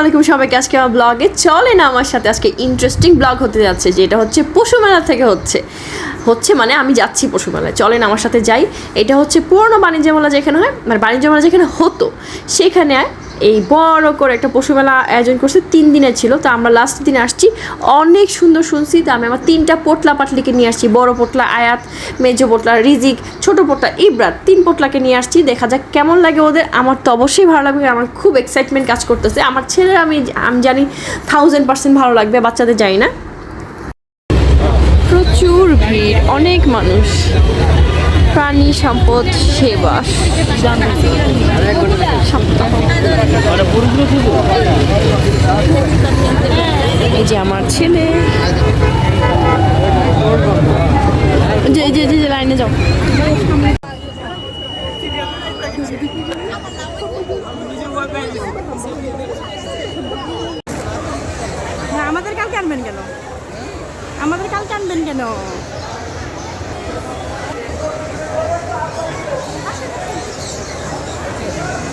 আলাইকুম সবাইকে, আজকে আমার ব্লগে চলে না, আমার সাথে আজকে ইন্টারেস্টিং ব্লগ হতে যাচ্ছে, যেটা হচ্ছে পশু মেলা থেকে হচ্ছে। হচ্ছে মানে আমি যাচ্ছি পশু মেলায় চলেন আমার সাথে যাই। এটা হচ্ছে পুরনো বাণিজ্য মেলা যেখানে হয় মানে বাণিজ্য মেলা যেখানে হতো, সেখানে এই বড় করে একটা পশু মেলা আয়োজন করছে, তিন দিনের ছিল, তো আমরা লাস্ট দিনে আসছি। অনেক সুন্দর শুনছি, তো আমি আমার তিনটা পোটলা পাটলিকে নিয়ে আসছি, বড় পোটলা আয়াত, মেজো পোটলা রিজিক, ছোট পোটলা ইব্রাত, তিন পোটলাকে নিয়ে আসছি, দেখা যাক কেমন লাগে ওদের। আমার তো অবশ্যই ভালো লাগবে, আমার খুব এক্সাইটমেন্ট কাজ করতেছে। আমার ছেলে, আমি আমি জানি থাউজেন্ড পার্সেন্ট ভালো লাগবে, বাচ্চাদের যাই না। প্রচুর ভিড়, অনেক মানুষ। প্রাণী সম্পদ সেবা। এই যে আমার ছেলে। যে যে যে লাইনে যাও। আমাদের কালকে আনবেন কেন? আমাদের কালকে আনবেন কেন?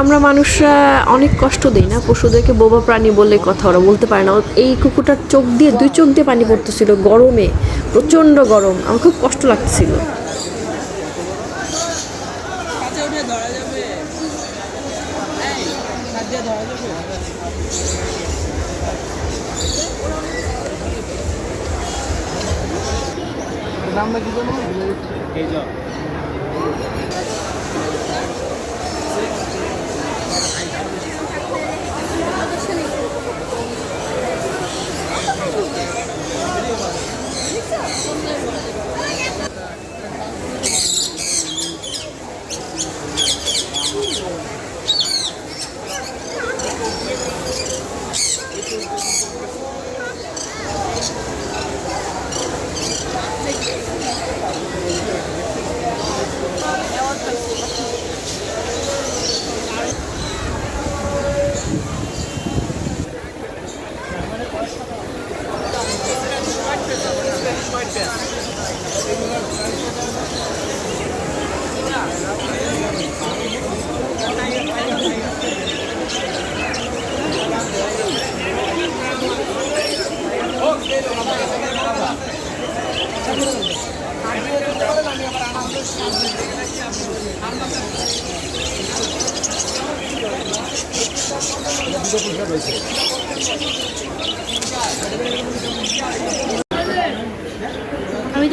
আমরা মানুষরা অনেক কষ্ট দিই না। পশুদেরকে বোবা প্রাণী বললে কথা ওরা বলতে পারে না। এই কুকুরটার চোখ দিয়ে দুই চোখ দিয়ে পানি পড়তেছিল গরমে, প্রচণ্ড গরম। আমার খুব কষ্ট লাগছিল Yeah.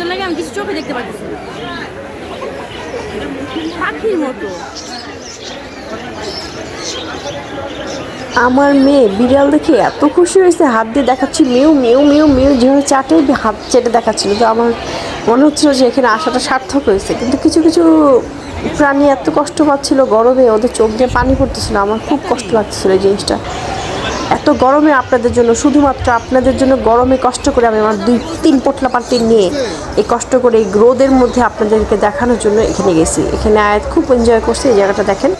লাগে আমি কিছু চোখে দেখতে পাচ্ছি পাখির মতো। আমার মেয়ে বিড়াল দেখে এত খুশি হয়েছে, হাত দিয়ে দেখাচ্ছি, মেউ মেউ মেউ মেউ, যেভাবে চাটে, হাত চেটে দেখাচ্ছিল। তো আমার মনে হচ্ছিল যে এখানে আসাটা সার্থক হয়েছে। কিন্তু কিছু কিছু প্রাণী এত কষ্ট পাচ্ছিল গরমে, ওদের চোখ দিয়ে পানি পড়তেছিল। আমার খুব কষ্ট লাগছিল এই জিনিসটা। এত গরমে আপনাদের জন্য, শুধুমাত্র আপনাদের জন্য গরমে কষ্ট করে আমি আমার দুই, তিন পোটলা পাটি নিয়ে এই কষ্ট করে এই রোদের মধ্যে আপনাদেরকে দেখানোর জন্য এখানে গেছি। এখানে আয়াত খুব এনজয় করছে, এই জায়গাটা দেখেন।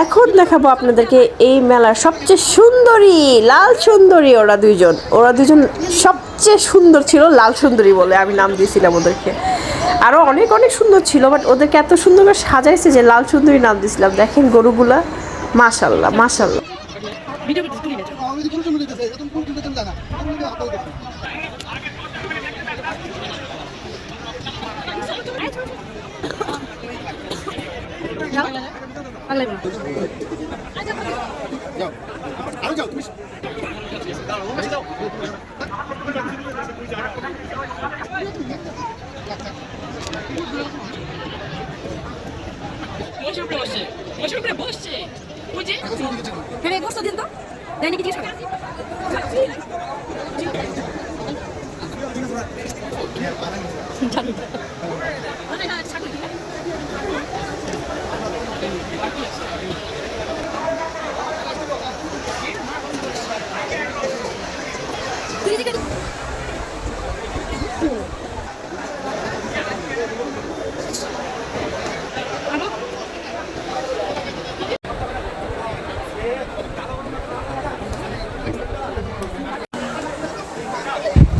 এখন দেখাবো আপনাদেরকে এই মেলার সবচেয়ে সুন্দরী, লাল সুন্দরী ওরা দুইজন। ওরা দুজন সবচেয়ে সুন্দর ছিল লাল সুন্দরী বলে আমি নাম দিয়েছিলাম ওদেরকে। আরও অনেক অনেক সুন্দর ছিল বাট ওদেরকে এত সুন্দর করে সাজাইছে যে লাল সুন্দরী নাম দিয়েছিলাম। দেখেন গরুগুলা মাশাল্লাহ মাশাল্লাহ তুমি কোন তুমি জানা তুমি যাও তুমি হ্যাঁ গোস্ত দিন তো দেয়নি জিজ্ঞেস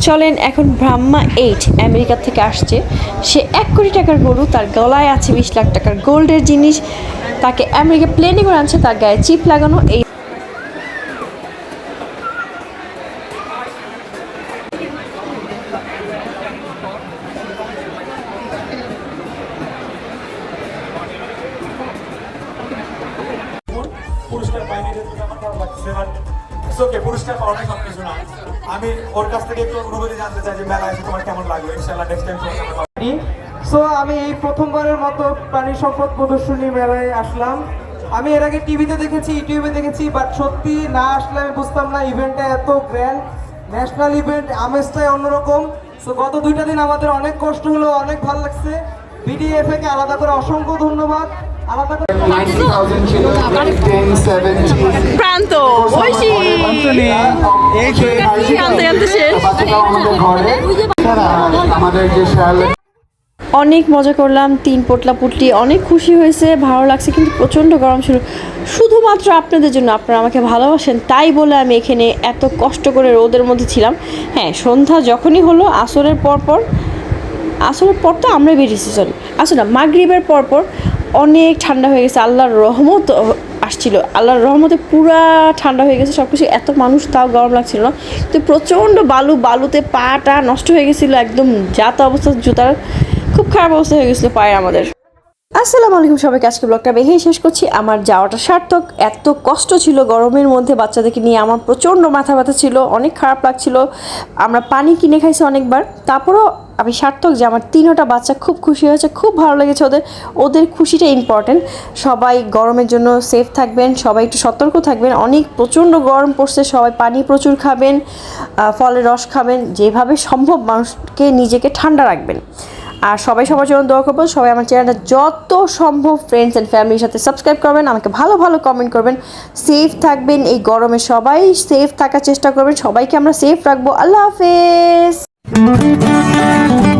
চলেন এখন ব্রাহ্মা এইট আমেরিকা থেকে আসছে। সে এক কোটি টাকার গরু, তার গলায় আছে বিশ লাখ টাকার গোল্ডের জিনিস। তাকে আমেরিকা প্লেনে করে আনছে, তার গায়ে চিপ লাগানো। এই ওকে পুরস্কার পাওয়াটা সব কিছু না। আমি ওর কাছ থেকে একটু অনুভূতি জানতে চাই যে মেলা এসে তোমার কেমন লাগল? ইনশাল্লাহ নেক্সট টাইম সো আমি এই প্রথমবারের মতো প্রাণী সম্পদ প্রদর্শনী মেলায় আসলাম। আমি এর আগে টিভিতে দেখেছি, ইউটিউবে দেখেছি বাট সত্যি না আসলে আমি বুঝতাম না ইভেন্টটা এত গ্র্যান্ড ন্যাশনাল ইভেন্ট আমেজটাই অন্যরকম। সো গত দুইটা দিন আমাদের অনেক কষ্ট হলো, অনেক ভালো লাগছে। বিডিএফ কে আলাদা করে অসংখ্য ধন্যবাদ। আলাদা করে 90,000 children, grade 10, 17. প্রান্ত ঐশী অনেক মজা করলাম তিন পোটলা পুটলি অনেক খুশি হয়েছে ভালো লাগছে কিন্তু প্রচণ্ড গরম ছিল শুধুমাত্র আপনাদের জন্য আপনারা আমাকে ভালোবাসেন তাই বলে আমি এখানে এত কষ্ট করে রোদের মধ্যে ছিলাম হ্যাঁ সন্ধ্যা যখনই হলো আসরের পর পর আসরের পর তো আমরা বেরিয়েছি সরি আসলে না, মাগরিবের পর পর অনেক ঠান্ডা হয়ে গেছে, আল্লাহর রহমত আসছিল। আল্লাহর রহমতে পুরা ঠান্ডা হয়ে গেছে সব কিছু এত মানুষ, তাও গরম লাগছিল না। তো প্রচণ্ড বালু, বালুতে পাটা নষ্ট হয়ে গেছিল, একদম যাতা অবস্থা, জুতার খুব খারাপ অবস্থা হয়ে গেছিল পায়ে আমাদের। আসসালামু আলাইকুম সবাইকে, আজকে ব্লগটা বেহেই শেষ করছি। আমার যাওয়াটা সার্থক, এত কষ্ট ছিল গরমের মধ্যে বাচ্চাদেরকে নিয়ে, আমার প্রচণ্ড মাথা ব্যথা ছিল, অনেক খারাপ লাগছিল। আমরা পানি কিনে খাইছি অনেকবার, তারপরও আমি সার্থক যে আমার তিনোটা বাচ্চা খুব খুশি হয়েছে, খুব ভালো লেগেছে ওদের। ওদের খুশিটা ইম্পর্টেন্ট সবাই গরমের জন্য সেফ থাকবেন, সবাই একটু সতর্ক থাকবেন। অনেক প্রচণ্ড গরম পড়ছে, সবাই পানি প্রচুর খাবেন ফলের রস খাবেন, যেভাবে সম্ভব মানুষকে নিজেকে ঠান্ডা রাখবেন। আর সবাই সবার জন্য দোয়া করব, সবাই আমার চ্যানেলটা যত সম্ভব ফ্রেন্ডস অ্যান্ড ফ্যামিলির সাথে সাবস্ক্রাইব করবেন, আমাকে ভালো ভালো কমেন্ট করবেন। সেফ থাকবেন এই গরমে সবাই সেফ থাকার চেষ্টা করবেন, সবাইকে আমরা সেফ রাখব। আল্লাহ হাফেজ! Thank you.